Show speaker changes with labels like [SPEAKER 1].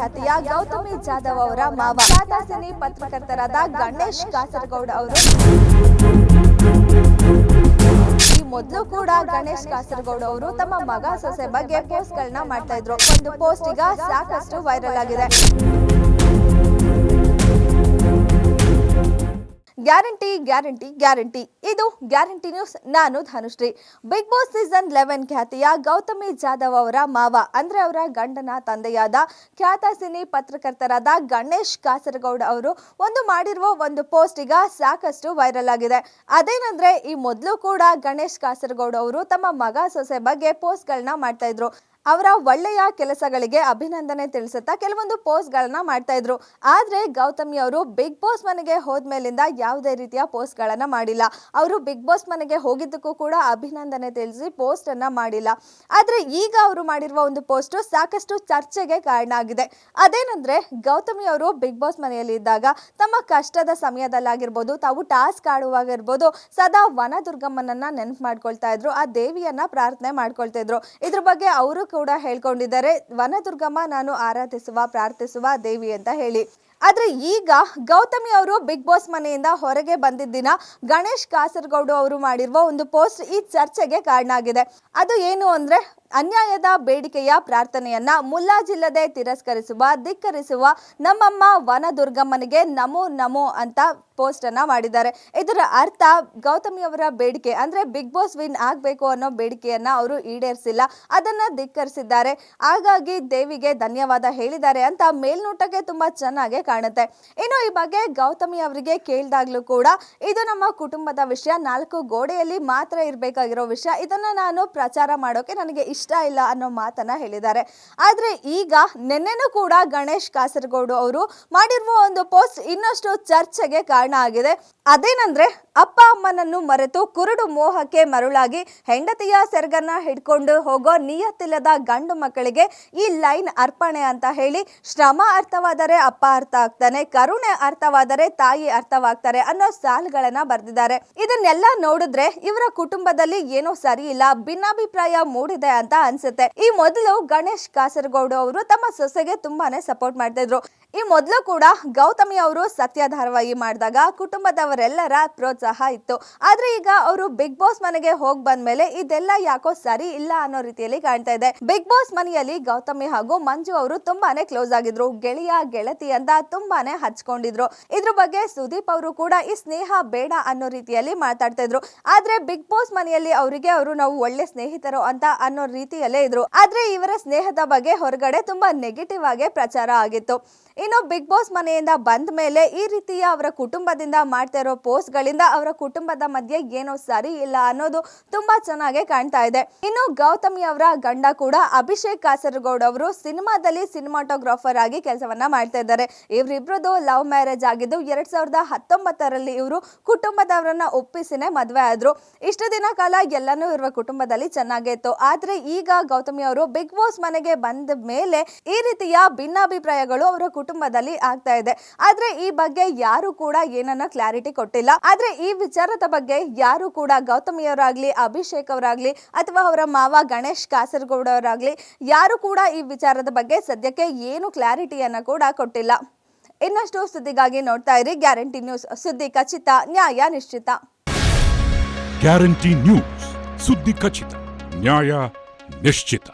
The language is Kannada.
[SPEAKER 1] ಖ್ಯಾತಿಯ ಗೌತಮಿ ಜಾಧವ್ ಅವರ ಮಾವ. ಖ್ಯಾತ ಸಿನಿ ಪತ್ರಕರ್ತರಾದ ಗಣೇಶ್ ಕಾಸರಗೌಡ ಅವರು. ಮೊದಲು ಕೂಡ ಗಣೇಶ್ ಕಾಸರಗೌಡ ಅವರು ತಮ್ಮ ಮಗ ಸೊಸೆ ಬಗ್ಗೆ ಪೋಸ್ಟ್ ಗಳನ್ನ ಮಾಡ್ತಾ ಇದ್ರು. ಒಂದು ಪೋಸ್ಟ್ ಈಗ ಸಾಕಷ್ಟು ವೈರಲ್ ಆಗಿದೆ. Guarantee guarantee guarantee. ಇದು ಗ್ಯಾರಂಟಿ ನ್ಯೂಸ್. ನಾನು Dhanushree big boss season eleven ಖ್ಯಾತಿಯ ಗೌತಮಿ ಜಾಧವ್ ಅವರ ಮಾವ, ಅಂದ್ರೆ ಅವರ ಗಂಡನ ತಂದೆಯಾದ ಖ್ಯಾತ ಸಿನಿ ಪತ್ರಕರ್ತರಾದ ಗಣೇಶ್ ಕಾಸರಗೌಡ ಅವರು ಒಂದು ಮಾಡಿರುವ ಒಂದು ಪೋಸ್ಟ್ ಈಗ ಸಾಕಷ್ಟು ವೈರಲ್ ಆಗಿದೆ. ಅದೇನಂದ್ರೆ, ಈ ಮೊದಲು ಕೂಡ ಗಣೇಶ್ ಕಾಸರಗೌಡ ಅವರು ತಮ್ಮ ಮಗ ಸೊಸೆ ಬಗ್ಗೆ ಪೋಸ್ಟ್ಗಳನ್ನ ಮಾಡ್ತಾ ಇದ್ರು. ಅವರ ಒಳ್ಳೆಯ ಕೆಲಸಗಳಿಗೆ ಅಭಿನಂದನೆ ತಿಳಿಸುತ್ತಾ ಕೆಲವೊಂದು ಪೋಸ್ಟ್ಗಳನ್ನ ಮಾಡ್ತಾ ಇದ್ರು. ಆದ್ರೆ ಗೌತಮಿ ಅವರು ಬಿಗ್ ಬಾಸ್ ಮನೆಗೆ ಹೋದ್ಮೇಲಿಂದ ಯಾವುದೇ ರೀತಿಯ ಪೋಸ್ಟ್ಗಳನ್ನು ಮಾಡಿಲ್ಲ. ಅವರು ಬಿಗ್ ಬಾಸ್ ಮನೆಗೆ ಹೋಗಿದ್ದಕ್ಕೂ ಕೂಡ ಅಭಿನಂದನೆ ತಿಳಿಸಿ ಪೋಸ್ಟ್ ಅನ್ನ ಮಾಡಿಲ್ಲ. ಆದ್ರೆ ಈಗ ಅವರು ಮಾಡಿರುವ ಒಂದು ಪೋಸ್ಟ್ ಸಾಕಷ್ಟು ಚರ್ಚೆಗೆ ಕಾರಣ ಆಗಿದೆ. ಅದೇನಂದ್ರೆ ಗೌತಮಿ ಅವರು ಬಿಗ್ ಬಾಸ್ ಮನೆಯಲ್ಲಿ ಇದ್ದಾಗ ತಮ್ಮ ಕಷ್ಟದ ಸಮಯದಲ್ಲಾಗಿರ್ಬೋದು, ತಾವು ಟಾಸ್ಕ್ ಆಡುವಾಗಿರ್ಬೋದು, ಸದಾ ವನದುರ್ಗಮ್ಮನನ್ನ ನೆನಪು ಮಾಡ್ಕೊಳ್ತಾ ಇದ್ರು, ಆ ದೇವಿಯನ್ನ ಪ್ರಾರ್ಥನೆ ಮಾಡ್ಕೊಳ್ತಾ ಇದ್ರು. ಇದ್ರ ಬಗ್ಗೆ ಅವರು ಕೂಡ ಹೇಳ್ಕೊಂಡಿದ್ದಾರೆ. ವನದುರ್ಗಮ್ಮ ನಾನು ಆರಾಧಿಸುವ, ಪ್ರಾರ್ಥಿಸುವ ದೇವಿ ಅಂತ ಹೇಳಿ. ಆದ್ರೆ ಈಗ ಗೌತಮಿ ಅವರು ಬಿಗ್ ಬಾಸ್ ಮನೆಯಿಂದ ಹೊರಗೆ ಬಂದಿದ್ದ ದಿನ ಗಣೇಶ್ ಕಾಸರಗೌಡ ಅವರು ಮಾಡಿರುವ ಒಂದು ಪೋಸ್ಟ್ ಈ ಚರ್ಚೆಗೆ ಕಾರಣ ಆಗಿದೆ. ಅದು ಏನು ಅಂದ್ರೆ ಅನ್ಯಾಯದ ಬೇಡಿಕೆಯ ಪ್ರಾರ್ಥನೆಯನ್ನ ಮುಲ್ಲಾಜಿಲ್ಲದೆ ತಿರಸ್ಕರಿಸುವ, ಧಿಕ್ಕರಿಸುವ ನಮ್ಮಮ್ಮ ವನದುರ್ಗಮ್ಮನಿಗೆ ನಮೋ ನಮೋ ಅಂತ ಪೋಸ್ಟ್ ಅನ್ನ ಮಾಡಿದ್ದಾರೆ. ಇದರ ಅರ್ಥ ಗೌತಮಿ ಅವರ ಬೇಡಿಕೆ ಅಂದ್ರೆ ಬಿಗ್ ಬಾಸ್ ವಿನ್ ಆಗ್ಬೇಕು ಅನ್ನೋ ಬೇಡಿಕೆಯನ್ನ ಅವರು ಈಡೇರಿಸಿಲ್ಲ. ಅದನ್ನ ಧಿಕ್ಕರಿಸಿದ್ದಾರೆ. ಹಾಗಾಗಿ ದೇವಿಗೆ ಧನ್ಯವಾದ ಹೇಳಿದ್ದಾರೆ ಅಂತ ಮೇಲ್ನೋಟಕ್ಕೆ ತುಂಬಾ ಚೆನ್ನಾಗಿ ಕಾಣುತ್ತೆ. ಇನ್ನು ಈ ಬಗ್ಗೆ ಗೌತಮಿ ಅವರಿಗೆ ಕೇಳಿದಾಗ್ಲೂ ಕೂಡ ಇದು ನಮ್ಮ ಕುಟುಂಬದ ವಿಷಯ. ನಾಲ್ಕು ಗೋಡೆಯಲ್ಲಿ ಮಾತ್ರ ಇರಬೇಕಾಗಿರೋ ವಿಷಯ. ಇದನ್ನ ನಾನು ಪ್ರಚಾರ ಮಾಡೋಕೆ ನನಗೆ ಇಷ್ಟ ಇಲ್ಲ ಅನ್ನೋ ಮಾತನ್ನ ಹೇಳಿದ್ದಾರೆ. ಆದ್ರೆ ಈಗ ನಿನ್ನೆನೂ ಕೂಡ ಗಣೇಶ್ ಕಾಸರಗೋಡು ಅವರು ಮಾಡಿರುವ ಒಂದು ಪೋಸ್ಟ್ ಇನ್ನಷ್ಟು ಚರ್ಚೆಗೆ ಕಾರಣ ಆಗಿದೆ. ಅದೇನಂದ್ರೆ ಅಪ್ಪ ಅಮ್ಮನನ್ನು ಮರೆತು ಕುರುಡು ಮೋಹಕ್ಕೆ ಮರುಳಾಗಿ ಹೆಂಡತಿಯ ಸೆರಗನ್ನ ಹಿಡ್ಕೊಂಡು ಹೋಗೋ ನಿಯತ್ತಿಲ್ಲದ ಗಂಡು ಮಕ್ಕಳಿಗೆ ಈ ಲೈನ್ ಅರ್ಪಣೆ ಅಂತ ಹೇಳಿ ಶ್ರಮ ಅರ್ಥವಾದರೆ ಅಪ್ಪ ಅರ್ಥ ಆಗ್ತಾನೆ, ಕರುಣೆ ಅರ್ಥವಾದರೆ ತಾಯಿ ಅರ್ಥವಾಗ್ತಾರೆ ಅನ್ನೋ ಸಾಲುಗಳನ್ನ ಬರೆದಿದ್ದಾರೆ. ಇದನ್ನೆಲ್ಲ ನೋಡಿದ್ರೆ ಇವರ ಕುಟುಂಬದಲ್ಲಿ ಏನೋ ಸರಿ ಇಲ್ಲ, ಭಿನ್ನಾಭಿಪ್ರಾಯ ಮೂಡಿದೆ ಅಂತ ಅನ್ಸುತ್ತೆ. ಈ ಮೊದಲು ಗಣೇಶ್ ಕಾಸರಗೌಡ ಅವರು ತಮ್ಮ ಸೊಸೆಗೆ ತುಂಬಾನೇ ಸಪೋರ್ಟ್ ಮಾಡ್ತಾ ಇದ್ರು. ಈ ಮೊದಲು ಕೂಡ ಗೌತಮಿ ಅವರು ಸತ್ಯ ಮಾಡಿದಾಗ ಕುಟುಂಬದವರೆಲ್ಲರ ಪ್ರೋತ್ಸಾಹ ಇತ್ತು. ಆದ್ರೆ ಈಗ ಅವರು ಬಿಗ್ ಬಾಸ್ ಮನೆಗೆ ಹೋಗ್ ಬಂದ್ಮೇಲೆ ಇದೆಲ್ಲ ಯಾಕೋ ಸರಿ ಇಲ್ಲ ಅನ್ನೋ ರೀತಿಯಲ್ಲಿ ಕಾಣ್ತಾ ಇದೆ. ಬಿಗ್ ಬಾಸ್ ಮನೆಯಲ್ಲಿ ಗೌತಮಿ ಹಾಗೂ ಮಂಜು ಅವರು ತುಂಬಾನೇ ಕ್ಲೋಸ್ ಆಗಿದ್ರು. ಗೆಳೆಯ, ಗೆಳತಿ ಅಂತ ತುಂಬಾನೇ ಹಚ್ಕೊಂಡಿದ್ರು. ಇದ್ರ ಬಗ್ಗೆ ಸುದೀಪ್ ಅವರು ಕೂಡ ಈ ಸ್ನೇಹ ಬೇಡ ಅನ್ನೋ ರೀತಿಯಲ್ಲಿ ಮಾತಾಡ್ತಾ ಇದ್ರು. ಆದ್ರೆ ಬಿಗ್ ಬಾಸ್ ಮನೆಯಲ್ಲಿ ಅವರಿಗೆ ಅವರು ನಾವು ಒಳ್ಳೆ ಸ್ನೇಹಿತರು ಅಂತ ಅನ್ನೋ ರೀತಿಯಲ್ಲೇ ಇದ್ರು. ಆದ್ರೆ ಇವರ ಸ್ನೇಹದ ಬಗ್ಗೆ ಹೊರಗಡೆ ತುಂಬಾ ನೆಗೆಟಿವ್ ಆಗಿ ಪ್ರಚಾರ ಆಗಿತ್ತು. ಇನ್ನು ಬಿಗ್ ಬಾಸ್ ಮನೆಯಿಂದ ಬಂದ ಮೇಲೆ ಈ ರೀತಿಯ ಅವರ ಕುಟುಂಬದಿಂದ ಮಾಡ್ತಾ ಇರೋ ಪೋಸ್ಟ್ಗಳಿಂದ ಅವರ ಕುಟುಂಬದ ಮಧ್ಯೆ ಏನೋ ಸರಿ ಇಲ್ಲ ಅನ್ನೋದು ತುಂಬಾ ಚೆನ್ನಾಗಿ ಕಾಣ್ತಾ ಇದೆ. ಇನ್ನು ಗೌತಮಿ ಅವರ ಗಂಡ ಕೂಡ ಅಭಿಷೇಕ್ ಕಾಸರಗೌಡ ಅವರು ಸಿನಿಮಾದಲ್ಲಿ ಸಿನಿಮಾಟೋಗ್ರಾಫರ್ ಆಗಿ ಕೆಲಸವನ್ನ ಮಾಡ್ತಾ ಇದ್ದಾರೆ. ಇವರಿಬ್ರದ್ದು ಲವ್ ಮ್ಯಾರೇಜ್ ಆಗಿದ್ದು ಎರಡ್ ಸಾವಿರದ ಹತ್ತೊಂಬತ್ತರಲ್ಲಿ ಇವರು ಕುಟುಂಬದವರನ್ನ ಒಪ್ಪಿಸಿನೇ ಮದುವೆ ಆದ್ರು. ಇಷ್ಟು ದಿನ ಕಾಲ ಎಲ್ಲನೂ ಇರುವ ಕುಟುಂಬದಲ್ಲಿ ಚೆನ್ನಾಗೇ ಇತ್ತು. ಆದ್ರೆ ಈಗ ಗೌತಮಿ ಅವರು ಬಿಗ್ ಬಾಸ್ ಮನೆಗೆ ಬಂದ ಮೇಲೆ ಈ ರೀತಿಯ ಭಿನ್ನಾಭಿಪ್ರಾಯಗಳು ಅವರ ಕುಟುಂಬದಲ್ಲಿ ಆಗ್ತಾ ಇದೆ. ಆದ್ರೆ ಈ ಬಗ್ಗೆ ಯಾರು ಕೂಡ ಏನನ್ನ ಕ್ಲಾರಿಟಿ ಕೊಟ್ಟಿಲ್ಲ. ಆದ್ರೆ ಈ ವಿಚಾರದ ಬಗ್ಗೆ ಯಾರು ಕೂಡ ಗೌತಮಿಯವರಾಗಲಿ ಅಭಿಷೇಕ್ ಅವರಾಗಲಿ ಅಥವಾ ಅವರ ಮಾವ ಗಣೇಶ್ ಕಾಸರಗೌಡ ಅವರಾಗ್ಲಿ ಯಾರು ಕೂಡ ಈ ವಿಚಾರದ ಬಗ್ಗೆ ಸದ್ಯಕ್ಕೆ ಏನು ಕ್ಲಾರಿಟಿಯನ್ನ ಕೂಡ ಕೊಟ್ಟಿಲ್ಲ. ಇನ್ನಷ್ಟು ಸುದ್ದಿಗಾಗಿ ನೋಡ್ತಾ ಇರಿ ಗ್ಯಾರಂಟಿ ನ್ಯೂಸ್. ಸುದ್ದಿ ಖಚಿತ, ನ್ಯಾಯ ನಿಶ್ಚಿತ.
[SPEAKER 2] ಗ್ಯಾರಂಟಿ ನ್ಯೂಸ್, ಸುದ್ದಿ ಖಚಿತ, ನ್ಯಾಯ ನಿಶ್ಚಿತ.